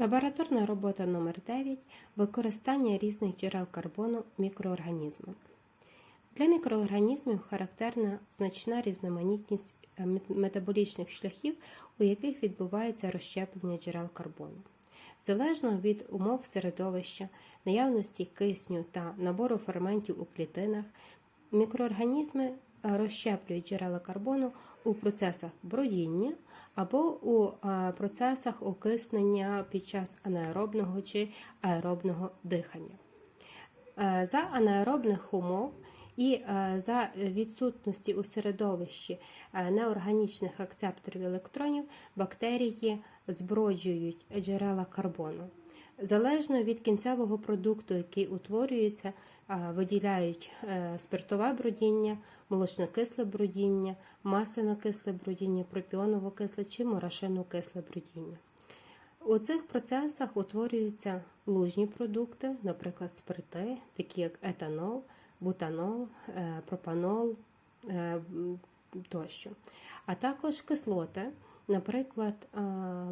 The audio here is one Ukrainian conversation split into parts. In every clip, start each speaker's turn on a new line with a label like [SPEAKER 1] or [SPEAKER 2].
[SPEAKER 1] Лабораторна робота номер 9 Використання різних джерел карбону мікроорганізмами. Для мікроорганізмів характерна значна різноманітність е, метаболічних шляхів, у яких відбувається розщеплення джерел карбону. Залежно від умов середовища, наявності кисню та набору ферментів у клітинах, мікроорганізми розщеплюють джерела карбону у процесах бродіння або у е, процесах окиснення під час анаеробного чи аеробного дихання. Е, За анаеробних умов і е, за відсутності у середовищі е, неорганічних акцепторів електронів бактерії зброджують джерела карбону. Залежно від кінцевого продукту, який утворюється, виділяють е, спиртове бродіння, молочнокисле бродіння, масляно-кисле бродіння, пропіоново-кисле чи морошино-кисле бродіння. У цих процесах утворюються лужні продукти, наприклад, спирти, такі як етанол, бутанол, е, пропанол е, тощо, а також кислоти, наприклад,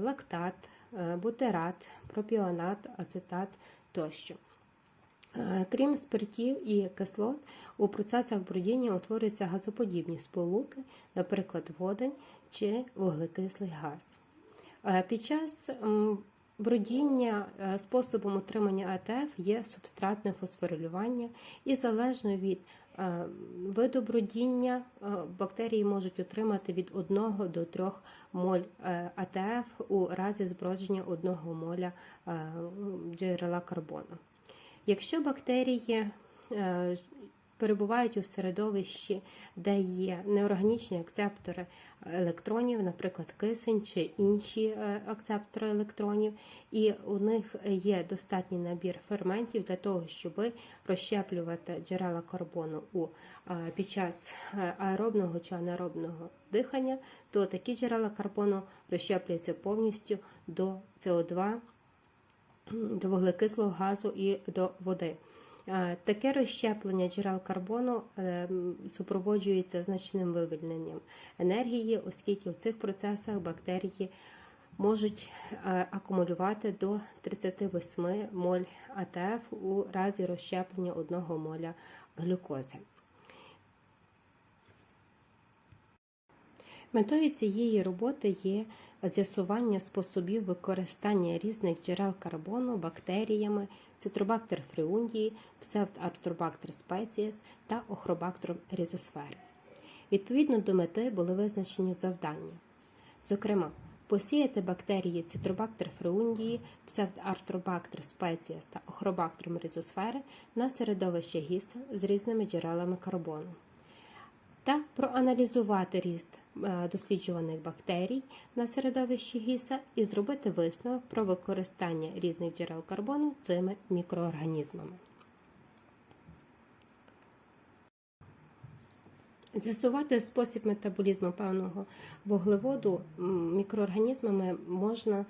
[SPEAKER 1] лактат, бутерат, пропіонат, ацетат тощо. Е, Крім спиртів і кислот, у процесах бродіння утворюються газоподібні сполуки, наприклад, водень чи вуглекислий газ. Е, Під час бродіння е, способом утримання АТФ є субстратне фосфорилювання, і залежно від е, виду е, бактерії можуть отримати від 1 до 3 моль е, АТФ у разі збродження 1 моля е, джерела карбону. Якщо бактерії перебувають у середовищі, де є неорганічні акцептори електронів, наприклад, кисень чи інші е, акцептори електронів, і у них є достатній набір ферментів для того, щоб розщеплювати джерела карбону у, е, під час е, аеробного чи анаеробного дихання, то такі джерела карбону розщеплюються повністю до СО2 до вуглекислого газу і до води. Е, Таке розщеплення джерел карбону е, супроводжується значним вивільненням енергії, оскільки в цих процесах бактерії можуть е, акумулювати до 38 моль АТФ у разі розщеплення 1 моля глюкози. Метою цієї роботи є з'ясування способів використання різних джерел карбону бактеріями Citrobacter freundii, Pseudarthropacter species та Охробактером різосфери. Відповідно до мети були визначені завдання. Зокрема, посіяти бактерії Citrobacter freundii, Pseudarthropacter species та Охробактером різосфери на середовище гіса з різними джерелами карбону та проаналізувати ріст е, досліджуваних бактерій на середовищі гіса і зробити висновок про використання різних джерел карбону цими мікроорганізмами. З'ясувати спосіб метаболізму певного вуглеводу мікроорганізмами можна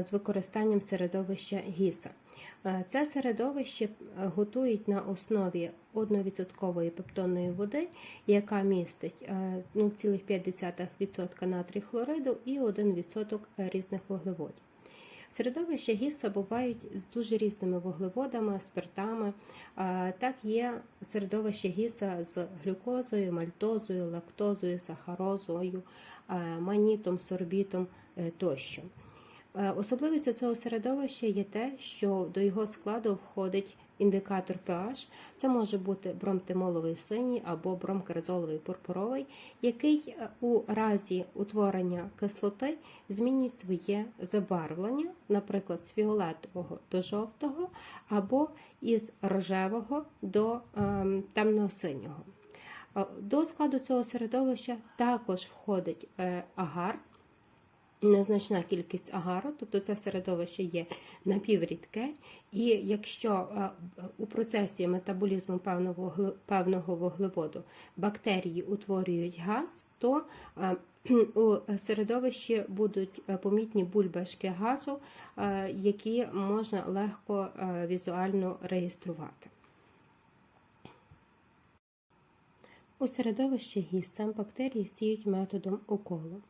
[SPEAKER 1] з використанням середовища гіса. Е, Це середовище е, готують на основі 1% пептонної води, яка містить е, 0,5% натрій хлориду і 1% різних вуглеводів. Середовища гіса бувають з дуже різними вуглеводами, спиртами. Так є середовище гіса з глюкозою, мальтозою, лактозою, сахарозою, манітом, сорбітом е, тощо. Е, Особливістю цього середовища є те, що до його складу входить індикатор pH. Це може бути бромтимоловий синій або бромкерзоловий пурпуровий, який е, у разі утворення кислоти змінює своє забарвлення, наприклад, з фіолетового до жовтого, або із рожевого до ем, темно-синього. Е, До складу цього середовища також входить агар, незначна кількість агару, тобто це середовище є напіврідке, і якщо е, у процесі метаболізму певного, вуглеводу бактерії утворюють газ, то е, у середовищі будуть е, помітні бульбашки газу, які можна легко візуально реєструвати. У середовищі гіса бактерії сіють методом уколу.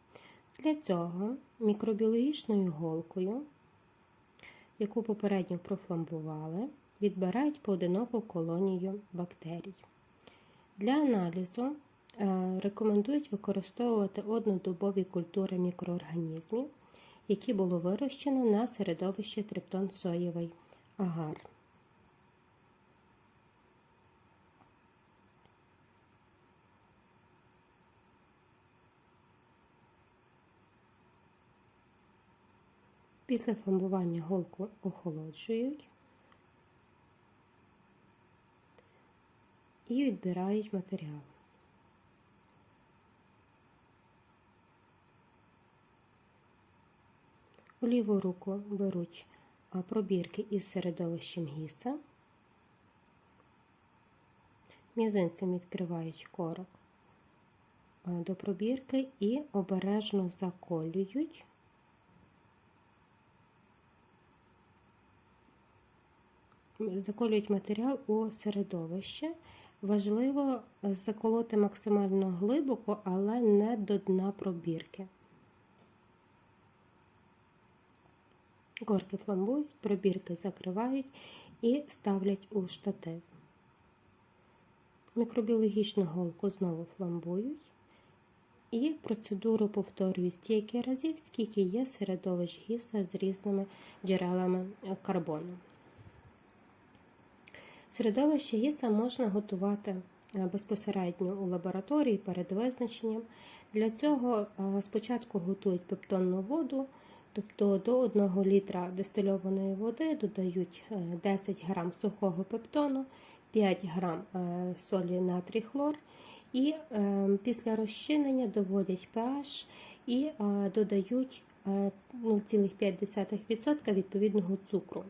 [SPEAKER 1] Для цього мікробіологічною голкою яку попередньо профламбували, відбирають поодиноку колонію бактерій. Для аналізу е, рекомендують використовувати однодобові культури мікроорганізмів, які було вирощено на середовищі триптон соєвий агар. Після фламбування голку охолоджують і відбирають матеріал. У ліву руку беруть пробірки із середовищем гіса, мізинцем відкривають корок до пробірки і обережно заколюють. Заколюють матеріал у середовище. Важливо заколоти максимально глибоко, але не до дна пробірки. Горки фламбують, пробірки закривають і ставлять у штатив. Мікробіологічну голку знову фламбують. І процедуру повторюють стільки разів, скільки є середовищ гіса з різними джерелами карбону. Середовище гіса можна готувати безпосередньо у лабораторії перед визначенням. Для цього спочатку готують пептонну воду, тобто до 1 літра дистильованої води додають 10 г сухого пептону, 5 г солі натрій хлор. І після розчинення доводять pH і додають 0,5% відповідного цукру.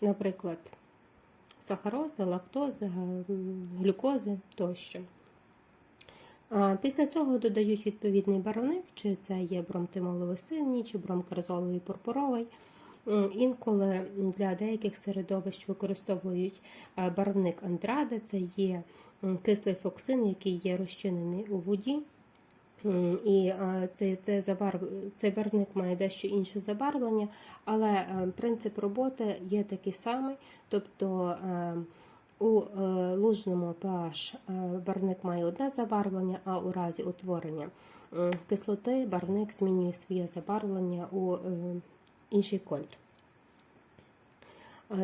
[SPEAKER 1] Наприклад, сахарози, лактози, глюкози тощо. Після цього додають відповідний барвник, чи це є бромтимоловий синій, чи бромкарзоловий пурпуровий. Інколи для деяких середовищ використовують барвник антради, це є кислий фоксин, який є розчинений у воді. І цей цей, забарв... цей барвник має дещо інше забарвлення, але принцип роботи є такий самий. Тобто у лужному pH барвник має одне забарвлення, а у разі утворення кислоти барвник змінює своє забарвлення у інший колір.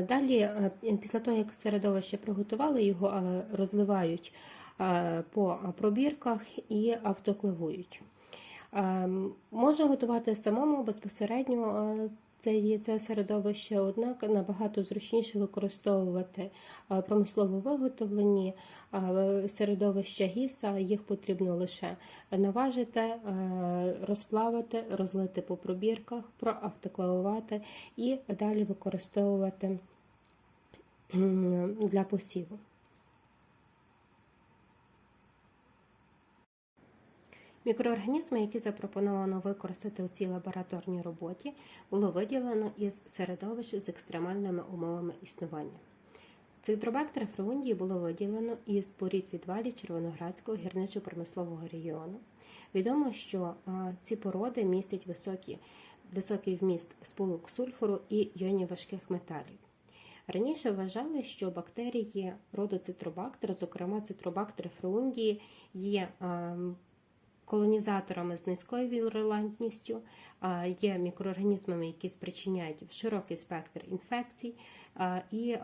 [SPEAKER 1] Далі, після того, як середовище приготували, його розливають по пробірках і автоклавують. Можна готувати самому безпосередньо це це середовище, однак набагато зручніше використовувати промислово виготовлені середовища гіса, їх потрібно лише наважити, розплавити, розлити по пробірках, проавтоклавувати і далі використовувати для посіву. Мікроорганізми, які запропоновано використати у цій лабораторній роботі, було виділено із середовищ з екстремальними умовами існування. Цитробактер фрундії було виділено із порід відвалів Червоноградського гірничо-промислового регіону. Відомо, що ці породи містять високі, високий вміст сполук сульфуру і йонів важких металів. Раніше вважали, що бактерії роду цитробактер, зокрема цитробактер фрундії, є колонізаторами з низькою вірулентністю, є мікроорганізмами, які спричиняють широкий спектр інфекцій. І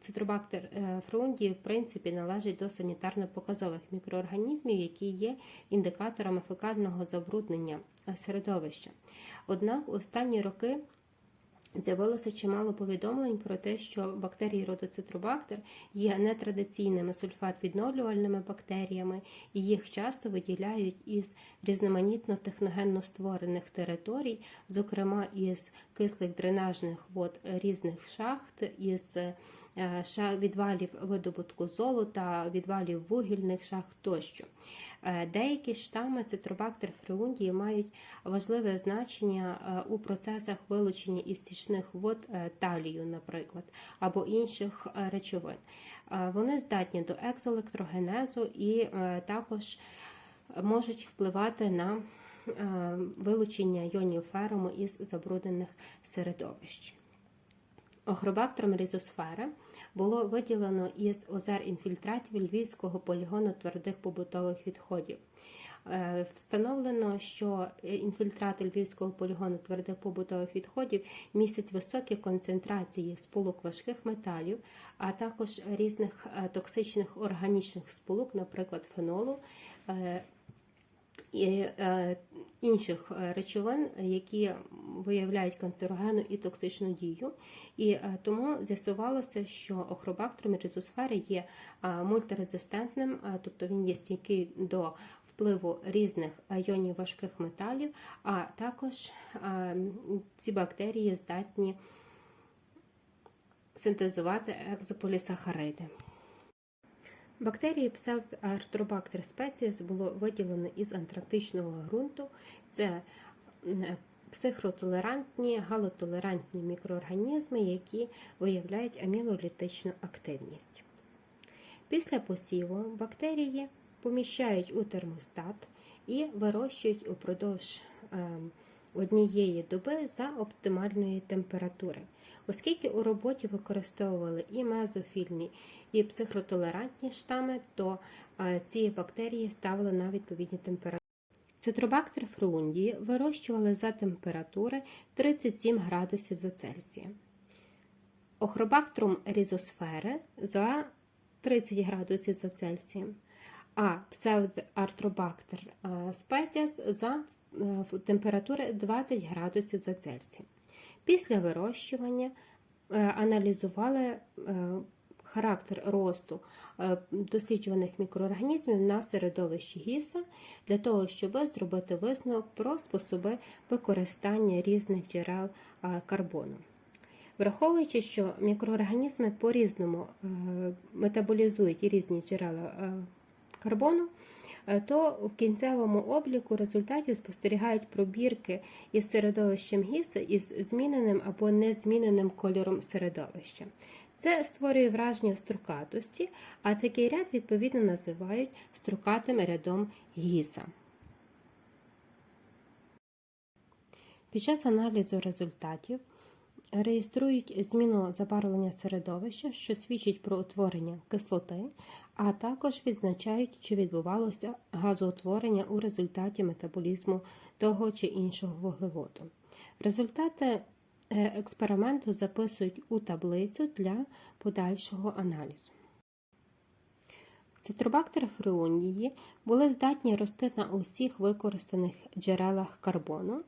[SPEAKER 1] цитробактер е, фрундії, в принципі, належить до санітарно-показових мікроорганізмів, які є індикаторами фекального забруднення е, середовища. Однак останні роки З'явилося чимало повідомлень про те, що бактерії родоцитробактер є нетрадиційними сульфат-відновлювальними бактеріями, і їх часто виділяють із різноманітно техногенно створених територій, зокрема із кислих дренажних вод різних шахт, із відвалів видобутку золота, відвалів вугільних шахт тощо. Е, деякі штами цитробактер фреундії мають важливе значення е, у процесах вилучення із стічних вод е, талію, наприклад, або інших речовин. Вони здатні до екзоелектрогенезу і також можуть впливати на вилучення йонів ферому із забруднених середовищ. Охробактером різосфери було виділено із озер інфільтратів Львівського полігону твердих побутових відходів. Е, Встановлено, що інфільтрати Львівського полігону твердих побутових відходів містять високі концентрації сполук важких металів, а також різних е, токсичних органічних сполук, наприклад, фенолу. І е, інших е, речовин, які виявляють канцерогенну і токсичну дію, і е, тому з'ясувалося, що охробактером різосфери є мультирезистентним, тобто він є стійкий до впливу різних іонів важких металів, а також ці бактерії здатні синтезувати екзополісахариди. Бактерії Pseudoarthropacter species було виділено із антарктичного ґрунту. Це психротолерантні, галотолерантні мікроорганізми, які виявляють амілолітичну активність. Після посіву бактерії поміщають у термостат і вирощують упродовж ем, однієї доби за оптимальної температури. Оскільки у роботі використовували і мезофільні, і психротолерантні штами, то е, ці бактерії ставили на відповідні температури. Цитробактер фрундії вирощували за температури 37 градусів за Цельсієм. Охробактерум різосфери за 30 градусів за Цельсієм, а псевдоартробактер спеціас за е, температури 20 градусів за Цельсієм. Після вирощування е, аналізували е, характер росту е, досліджуваних мікроорганізмів на середовищі гіса для того, щоб зробити висновок про способи використання різних джерел е, карбону. Враховуючи, що мікроорганізми по-різному е, метаболізують різні джерела е, карбону, е, то в кінцевому обліку результатів спостерігають пробірки із середовищем гіса із зміненим або незміненим кольором середовища. Це створює враження строкатості, а такий ряд відповідно називають строкатим рядом гіса. Під час аналізу результатів реєструють зміну забарвлення середовища, що свідчить про утворення кислоти, а також відзначають, чи відбувалося газоутворення у результаті метаболізму того чи іншого вуглеводу. Результати е, експерименту записують у таблицю для подальшого аналізу. Цитробактери фреондії були здатні рости на усіх використаних джерелах карбону,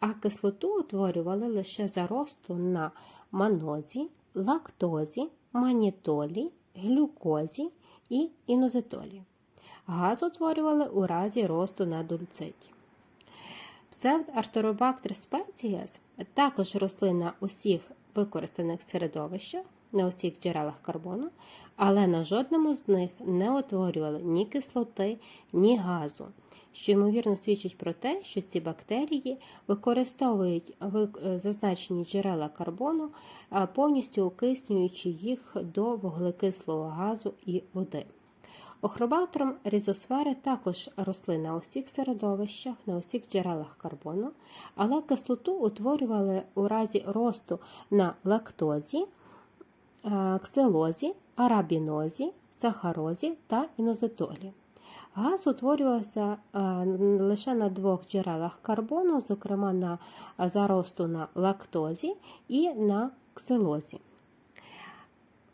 [SPEAKER 1] а кислоту утворювали лише за росту на манозі, лактозі, манітолі, глюкозі і інозитолі. Газ утворювали у разі росту на дульциті. Pseudarthropacter species також росли на усіх використаних середовищах, на усіх джерелах карбону, але на жодному з них не утворювали ні кислоти, ні газу, що ймовірно свідчить про те, що ці бактерії використовують зазначені джерела карбону, повністю окиснюючи їх до вуглекислого газу і води. Охробактером різосфери також росли на усіх середовищах, на усіх джерелах карбону, але кислоту утворювали у разі росту на лактозі, ксилозі, арабінозі, сахарозі та інозитолі. Газ утворювався лише на двох джерелах карбону, зокрема на заросту на лактозі і на ксилозі.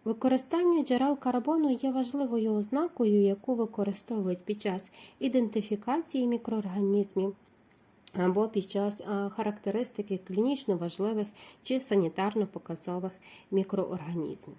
[SPEAKER 1] Використання джерел карбону є важливою ознакою, яку використовують під час ідентифікації мікроорганізмів або під час характеристики клінічно важливих чи санітарно показових мікроорганізмів.